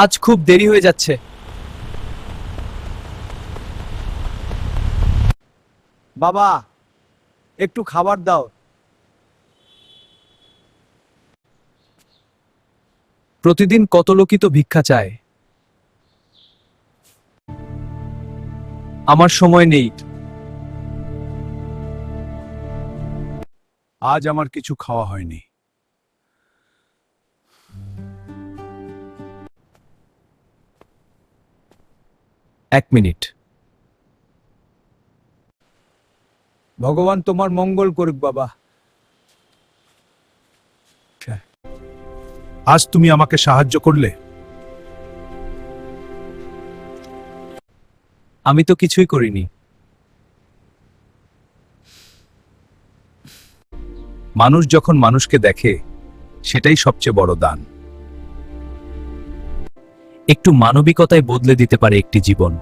আজ খুব দেরি হয়ে যাচ্ছে। বাবা একটু খাবার দাও। প্রতিদিন কত লোকই তো ভিক্ষা চায়। আমার সময় নেই। আজ আমার কিছু খাওয়া হয়নি। এক মিনিট। ভগবান তোমার মঙ্গল করুক বাবা। আজ তুমি আমাকে সাহায্য করলে। আমি তো কিছুই করিনি। মানুষ যখন মানুষকে দেখে সেটাই সবচেয়ে বড় দান। একটু মানবিকতায় বদলে দিতে পারে একটি জীবন।